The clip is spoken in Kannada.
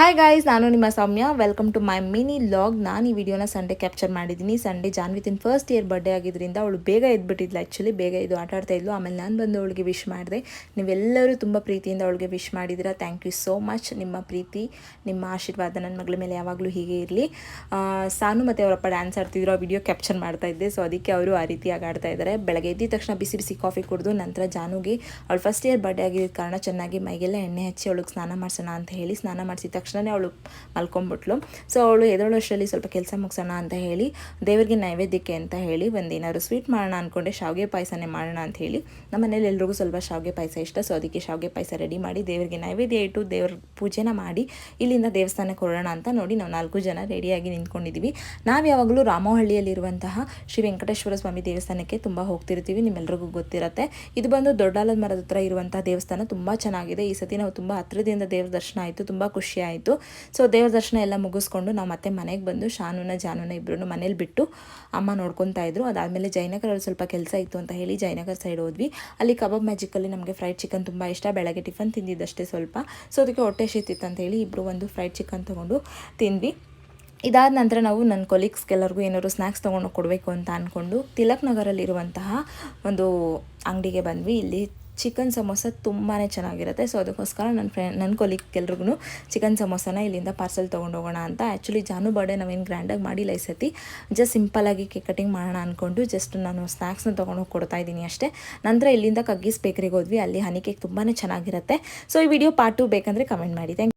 ಹಾಯ್ ಗಾಯ್ಸ್ ನಾನು ನಿಮ್ಮ Soumya. Welcome to my mini vlog ನಾನು ಈ ವಿಡಿಯೋನ ಸಂಡೇ ಕ್ಯಾಪ್ಚರ್ ಮಾಡಿದ್ದೀನಿ. ಸಂಡೇ ಜಾನ್ವಿತಿನ್ ಫಸ್ಟ್ ಇಯರ್ ಬರ್ಡೇ ಆಗಿದ್ದರಿಂದ ಅವಳು ಬೇಗ ಎದ್ಬಿಟ್ಟಿದ್ಲು ಆ್ಯಕ್ಚುಲಿ ಬೇಗ ಇದು ಆಟ ಆಡ್ತಾ ಇದ್ಲು. ಆಮೇಲೆ ನಾನು ಬಂದು ಅವಳಿಗೆ ವಿಶ್ ಮಾಡಿದೆ. ನೀವೆಲ್ಲರೂ ತುಂಬ ಪ್ರೀತಿಯಿಂದ ಅವಳಿಗೆ ವಿಶ್ ಮಾಡಿದ್ದೀರಾ? ಥ್ಯಾಂಕ್ ಯು ಸೋ ಮಚ್ ನಿಮ್ಮ ಪ್ರೀತಿ, ನಿಮ್ಮ ಆಶೀರ್ವಾದ ನನ್ನ ಮಗಳ ಮೇಲೆ ಯಾವಾಗಲೂ ಹೀಗೆ ಇರಲಿ. ಸಾನು ಮತ್ತು ಅವರಪ್ಪ ಡ್ಯಾನ್ಸ್ ಆಡ್ತಿದ್ರು. ಆ ವಿಡಿಯೋ ಕ್ಯಾಪ್ಚರ್ ಮಾಡ್ತಾ ಇದ್ದೆ. ಸೊ ಅದಕ್ಕೆ ಅವರು ಆ ರೀತಿಯಾಗಿ ಆಡ್ತಾ ಇದ್ದಾರೆ ಬೆಳಗ್ಗೆ ಎದ್ದ ತಕ್ಷಣ ಬಿಸಿ ಬಿಸಿ ಕಾಫಿ ಕುಡಿದು ನಂತರ ಜಾನುಗೆ ಅವಳು ಫಸ್ಟ್ ಇಯರ್ ಬರ್ಡೇ ಆಗಿದ್ದ ಕಾರಣ ಚೆನ್ನಾಗಿ ಮೈಗೆಲ್ಲ ಎಣ್ಣೆ ಹಚ್ಚಿ ಅವಳಿಗೆ ಸ್ನಾನ ಮಾಡಿಸೋಣ ಅಂತ ಹೇಳಿ ಸ್ನಾನ ಮಾಡಿಸಿದ ತಕ್ಷಣವೇ ಅವಳು ಮಲ್ಕೊಂಬಿಟ್ಲು. ಸೊ ಅವಳು ಅಷ್ಟರಲ್ಲಿ ಸ್ವಲ್ಪ ಕೆಲಸ ಮುಗಿಸೋಣ ಅಂತ ಹೇಳಿ, ದೇವರಿಗೆ ನೈವೇದ್ಯಕ್ಕೆ ಅಂತ ಹೇಳಿ ಒಂದೇನಾದ್ರು ಸ್ವೀಟ್ ಮಾಡೋಣ ಅಂದ್ಕೊಂಡೆ ಶಾವಿಗೆ ಪಾಯಸನೇ ಮಾಡೋಣ ಅಂತ ಹೇಳಿ. ನಮ್ಮ ಮನೇಲಿ ಎಲ್ರಿಗೂ ಸ್ವಲ್ಪ ಶಾವಿಗೆ ಪಾಯಸ ಇಷ್ಟ ಸೊ ಅದಕ್ಕೆ ಶಾವಿಗೆ ಪಾಯಸ ರೆಡಿ ಮಾಡಿ ದೇವರಿಗೆ ನೈವೇದ್ಯ ಇಟ್ಟು ದೇವ್ರ ಪೂಜೆನ ಮಾಡಿ ಇಲ್ಲಿಂದ ದೇವಸ್ಥಾನಕ್ಕೆ ಹೊರಡೋಣ ಅಂತ ನೋಡಿ ನಾವು ನಾಲ್ಕು ಜನ ರೆಡಿಯಾಗಿ ನಿಂತ್ಕೊಂಡಿದ್ದೀವಿ ನಾವು ಯಾವಾಗಲೂ ರಾಮೋಹಳ್ಳಿಯಲ್ಲಿರುವಂತಹ ಶ್ರೀ ವೆಂಕಟೇಶ್ವರ ಸ್ವಾಮಿ ದೇವಸ್ಥಾನಕ್ಕೆ ತುಂಬ ಹೋಗ್ತಿರ್ತೀವಿ, ನಿಮ್ಮೆಲ್ರಿಗೂ ಗೊತ್ತಿರುತ್ತೆ. ಇದು ಬಂದು ದೊಡ್ಡಾಲದ ಮರದ ಹತ್ರ ಇರುವಂತಹ ದೇವಸ್ಥಾನ ತುಂಬ ಚೆನ್ನಾಗಿದೆ. ಈ ಸತಿ ನಾವು ತುಂಬ ಹತ್ತಿರದಿಂದ ದೇವ್ರ ದರ್ಶನ ಆಯಿತು, ತುಂಬ ಖುಷಿ ಸೊ ದೇವ್ರ ದರ್ಶನ ಎಲ್ಲ ಮುಗಿಸ್ಕೊಂಡು ನಾವು ಮತ್ತೆ ಮನೆಗೆ ಬಂದು ಶಾನುನ, ಜಾನುನ ಇಬ್ಬರು ಮನೇಲಿ ಬಿಟ್ಟು ಅಮ್ಮ ನೋಡ್ಕೊತಾ ಇದ್ರು. ಅದಾದಮೇಲೆ ಜಯನಗರಲ್ಲಿ ಸ್ವಲ್ಪ ಕೆಲಸ ಇತ್ತು ಅಂತ ಹೇಳಿ ಜಯನಗರ್ ಸೈಡ್ ಹೋದ್ವಿ. ಅಲ್ಲಿ ಕಬಾಬ್ ಮ್ಯಾಜಿಕಲ್ಲಿ ನಮಗೆ ಫ್ರೈಡ್ ಚಿಕನ್ ತುಂಬ ಇಷ್ಟ. ಬೆಳಗ್ಗೆ ಟಿಫನ್ ತಿಂದಿದ್ದಷ್ಟೇ ಸ್ವಲ್ಪ. ಸೊ ಅದಕ್ಕೆ ಹೊಟ್ಟೆ ಶೀತಿತ್ತು ಅಂತ ಹೇಳಿ ಇಬ್ಬರು ಒಂದು ಫ್ರೈಡ್ ಚಿಕನ್ ತೊಗೊಂಡು ತಿಂದ್ವಿ. ಇದಾದ ನಂತರ ನಾವು ನನ್ನ ಕೊಲೀಗ್ಸ್ಗೆಲ್ಲರಿಗೂ ಏನಾದ್ರು ಸ್ನ್ಯಾಕ್ಸ್ ತೊಗೊಂಡು ಕೊಡಬೇಕು ಅಂತ ಅಂದ್ಕೊಂಡು ತಿಲಕ್ ನಗರಲ್ಲಿರುವಂತಹ ಒಂದು ಅಂಗಡಿಗೆ ಬಂದ್ವಿ. ಇಲ್ಲಿ ಚಿಕನ್ ಸಮೋಸ ತುಂಬಾ ಚೆನ್ನಾಗಿರುತ್ತೆ. ಸೊ ಅದಕ್ಕೋಸ್ಕರ ನನ್ನ ಫ್ರೆಂಡ್ ನನ್ನ ಕೊಲೀಗ್ಗೆಲ್ರಿಗೂ ಚಿಕನ್ ಸಮೋಸನ ಇಲ್ಲಿಂದ ಪಾರ್ಸೆಲ್ ತೊಗೊಂಡೋಗೋಣ ಅಂತ. ಆ್ಯಕ್ಚುಲಿ ಜಾನು ಬರ್ಡೇ ನಾವೇನು ಗ್ರ್ಯಾಂಡಾಗಿ ಮಾಡಿಲ್ಲ ಈ ಸತಿ ಜಸ್ಟ್ ಸಿಂಪಲಾಗಿ ಕೇಕ್ ಕಟಿಂಗ್ ಮಾಡೋಣ ಅಂದ್ಕೊಂಡು ಜಸ್ಟ್ ನಾನು ಸ್ನ್ಯಾಕ್ಸ್ನ ತೊಗೊಂಡು ಹೋಗಿ ಕೊಡ್ತಾ ಇದ್ದೀನಿ ಅಷ್ಟೇ. ನಂತರ ಇಲ್ಲಿಂದ ಕಗ್ಗಿಸ್ ಬೇಕರಿಗೆ ಹೋದ್ವಿ. ಅಲ್ಲಿ ಹನಿ ಕೇಕ್ ತುಂಬಾ ಚೆನ್ನಾಗಿರುತ್ತೆ. ಸೊ ಈ ವಿಡಿಯೋ ಪಾರ್ಟ್ ಟು ಬೇಕಂದರೆ ಕಮೆಂಟ್ ಮಾಡಿ. ಥ್ಯಾಂಕ್